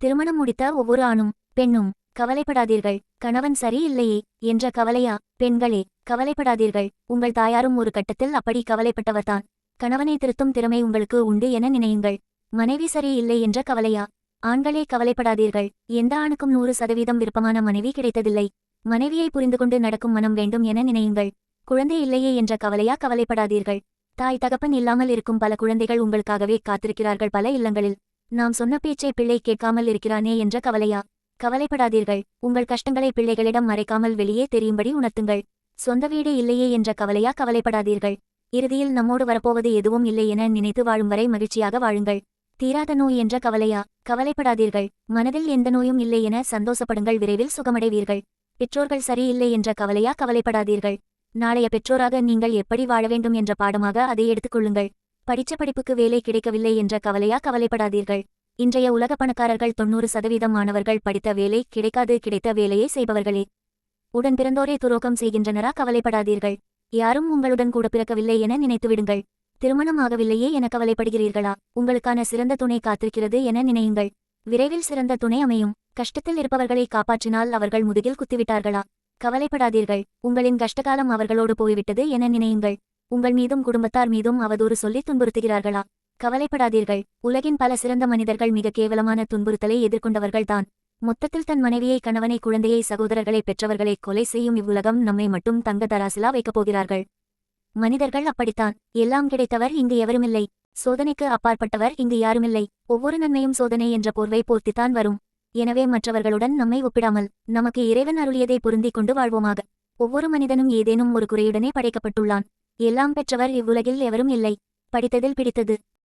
திருமணம் முடித்த ஒவ்வொரு ஆணும் பெண்ணும் கவலைப்படாதீர்கள் கணவன் சரி இல்லையே என்ற கவலையா? பெண்களே கவலைப்படாதீர்கள் உங்கள் தாயாரும் ஒரு கட்டத்தில் அப்படி கவலைப்பட்டவர்தான். கணவனை திருத்தும் திறமை உங்களுக்கு உண்டு என நினையுங்கள். மனைவி சரி இல்லை என்ற கவலையா? ஆண்களே கவலைப்படாதீர்கள் எந்த ஆணுக்கும் நூறு சதவீதம் விருப்பமான மனைவி கிடைத்ததில்லை. மனைவியை புரிந்து கொண்டு நடக்கும் மனம் வேண்டும் என நினையுங்கள். குழந்தை இல்லையே என்ற கவலையா? கவலைப்படாதீர்கள். தாய் தகப்பன் இல்லாமல் இருக்கும் பல குழந்தைகள் உங்களுக்காகவே காத்திருக்கிறார்கள் பல இல்லங்களில். நாம் சொன்ன பேச்சை பிள்ளை கேட்காமல் இருக்கிறானே என்ற கவலையா? கவலைப்படாதீர்கள். உங்கள் கஷ்டங்களை பிள்ளைகளிடம் மறைக்காமல் வெளியே தெரியும்படி உணர்த்துங்கள். சொந்த வீடு இல்லையே என்ற கவலையா? கவலைப்படாதீர்கள். இறுதியில் நம்மோடு வரப்போவது எதுவும் இல்லை என நினைத்து வாழும் வரை மகிழ்ச்சியாக வாழுங்கள். தீராத நோய் என்ற கவலையா? கவலைப்படாதீர்கள். மனதில் எந்த நோயும் இல்லை என சந்தோஷப்படுங்கள். விரைவில் சுகமடைவீர்கள். பெற்றோர்கள் சரியில்லை என்ற கவலையா? கவலைப்படாதீர்கள். நாளைய பெற்றோராக நீங்கள் எப்படி வாழ வேண்டும் என்ற பாடமாக அதை எடுத்துக்கொள்ளுங்கள் படிச்ச படிப்புக்கு வேலை கிடைக்கவில்லை என்ற கவலையா கவலைப்படாதீர்கள். இன்றைய உலக பணக்காரர்கள் தொண்ணூறு சதவீதம் மாணவர்கள் படித்த வேலை கிடைக்காது கிடைத்த வேலையை செய்பவர்களே. உடன் பிறந்தோரே துரோகம் செய்கின்றனரா கவலைப்படாதீர்கள். யாரும் உங்களுடன் கூட பிறக்கவில்லை என நினைத்துவிடுங்கள். திருமணம் ஆகவில்லையே என கவலைப்படுகிறீர்களா? உங்களுக்கான சிறந்த துணை காத்திருக்கிறது என நினையுங்கள். விரைவில் சிறந்த துணை அமையும். கஷ்டத்தில் இருப்பவர்களை காப்பாற்றினால் அவர்கள் முதுகில் குத்திவிட்டார்களா? கவலைப்படாதீர்கள். உங்களின் கஷ்டகாலம் அவர்களோடு போய்விட்டது என நினையுங்கள். உங்கள் மீதும் குடும்பத்தார் மீதும் அவதூறு சொல்லி துன்புறுத்துகிறார்களா? கவலைப்படாதீர்கள். உலகின் பல சிறந்த மனிதர்கள் மிக கேவலமான துன்புறுத்தலை எதிர்கொண்டவர்கள்தான். மொத்தத்தில் தன் மனைவியை கணவனை குழந்தையை சகோதரர்களை பெற்றவர்களை கொலை செய்யும் இவ்வுலகம் நம்மை மட்டும் தங்க தராசிலா வைக்கப் போகிறார்கள். மனிதர்கள் அப்படித்தான். எல்லாம் கிடைத்தவர் இங்கு எவருமில்லை. சோதனைக்கு அப்பாற்பட்டவர் இங்கு யாருமில்லை. ஒவ்வொரு நன்மையும் சோதனை என்ற போர்வை போர்த்தித்தான் வரும். எனவே மற்றவர்களுடன் நம்மை ஒப்பிடாமல் நமக்கு இறைவன் அருளியதை பொருந்திக் கொண்டு வாழ்வோமாக. ஒவ்வொரு மனிதனும் ஏதேனும் ஒரு குறையுடனே படைக்கப்பட்டுள்ளான். எல்லாம் பெற்றவர் இவ்வுலகில் எவரும் இல்லை. படித்ததில் பிடித்தது.